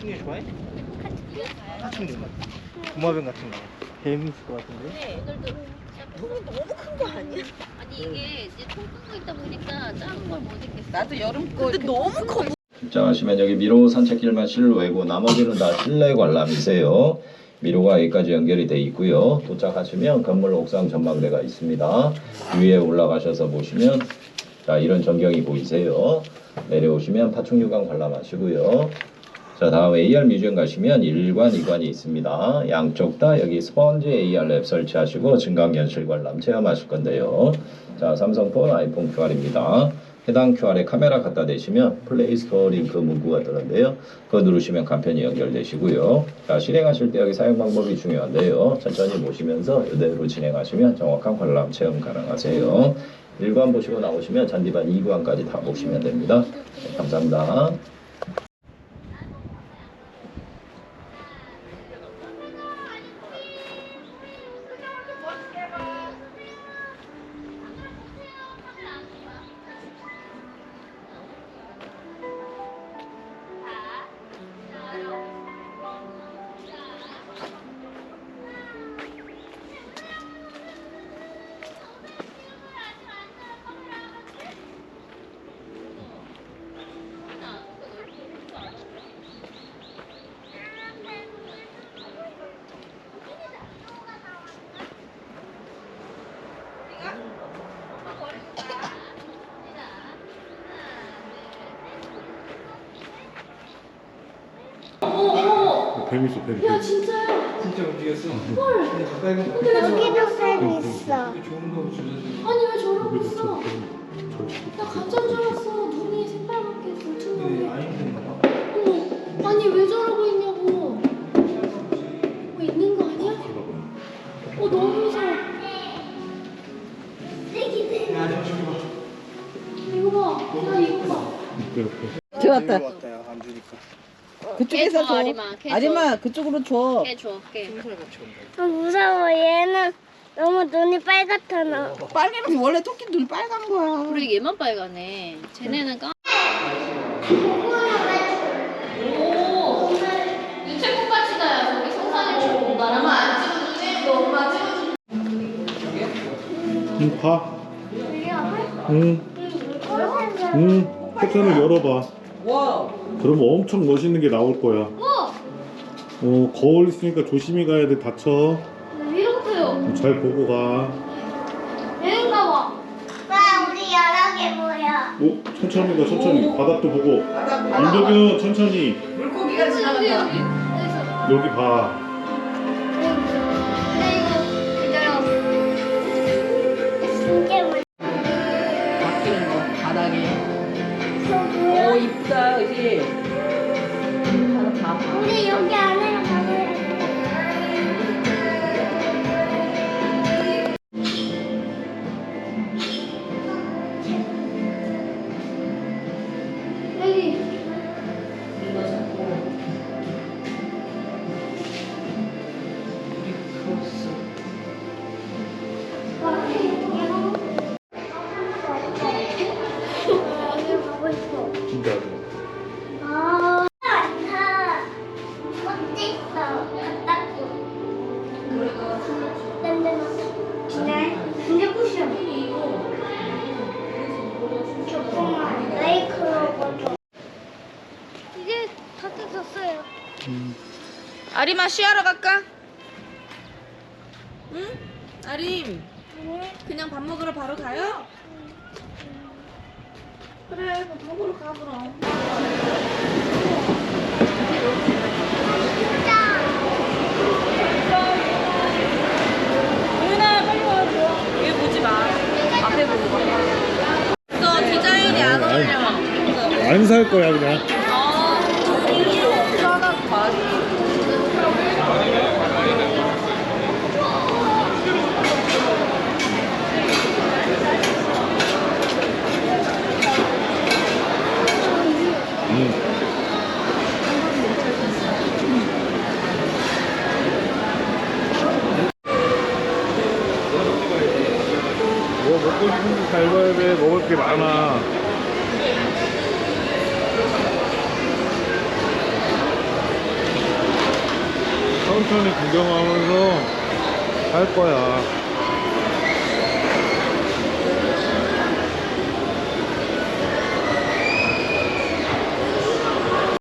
파충류 좋아해? 파충류 도마뱀 같은 거 재밌을 것 같은데 네, 애들도 통이 너무 큰 거 아니야? 아니 이게 이제 통통가 있다 보니까 작은 걸 못 입겠어. 나도 여름 거 근데 너무 커 입장하시면 여기 미로 산책길만 실외고 나머지는 다 실내 관람이세요. 미로가 여기까지 연결이 돼 있고요. 도착하시면 건물 옥상 전망대가 있습니다. 위에 올라가셔서 보시면 자 이런 전경이 보이세요. 내려오시면 파충류관 관람하시고요. 자 다음 AR 뮤지엄 가시면 1관, 2관이 있습니다. 양쪽 다 여기 스펀지 AR 랩 설치하시고 증강현실 관람 체험하실 건데요. 자 삼성폰, 아이폰 QR입니다. 해당 QR에 카메라 갖다 대시면 플레이스토어 링크 문구가 뜨는데요. 그거 누르시면 간편히 연결되시고요. 자, 실행하실 때 여기 사용 방법이 중요한데요. 천천히 보시면서 이대로 진행하시면 정확한 관람 체험 가능하세요. 1관 보시고 나오시면 잔디반 2관까지 다 보시면 됩니다. 네, 감사합니다. 뱀 있어 뱀. 야 진짜요? 진짜 움직였어 헐 근데 가까이 가면 여기도 뱀 있어. 좋은 거 주셔서 아니 왜 저러고 있어? 나 가짜인 줄 알았어. 눈이 새빨갛게 근데 불투명해. 봐 어머, 아니 왜 저러고 있냐고. 뭐 있는 거 아니야? 어 너무 무서워. 야 저기 봐 이거 봐. 나 이거 봐. 옆에 옆에. 좋았다 왔다 야, 안 주니까 그쪽에서 줘 아리마. 아리마 그쪽으로 줘 깨 줘, 깨. 아, 무서워. 얘는 너무 눈이 빨갛잖아. 빨개는 원래 토끼 눈 빨간 거야 그리고 얘만 빨가네. 쟤네는 까. 오, 같이다. 나랑 안. 너 엄마. 응 봐. 응. 응. 커튼을 열어봐. 와 그러면 엄청 멋있는 게 나올 거야. 어 거울 있으니까 조심히 가야 돼 다쳐. 이렇게요. 잘 보고 가. 얘인가 봐. 와, 우리 여러 개 보여. 오 천천히 가 천천히. 바닥도 보고. 윤덕현 천천히. 물고기가 여기, 여기, 지나간다. 여기 봐. 바닥 다 봐. 우리 여기 안에 크로 아리마 쉬하러 갈까? 응? 아림 그냥 밥 먹으러 바로 가요? 그래 밥 먹으러 가 그럼 유나 빨리 와줘 얘 보지 마 앞에 보고 너 디자인이 안 어울려 안 살 거야 그냥. 먹을 게 많아. 천천히 구경하면서 할 거야.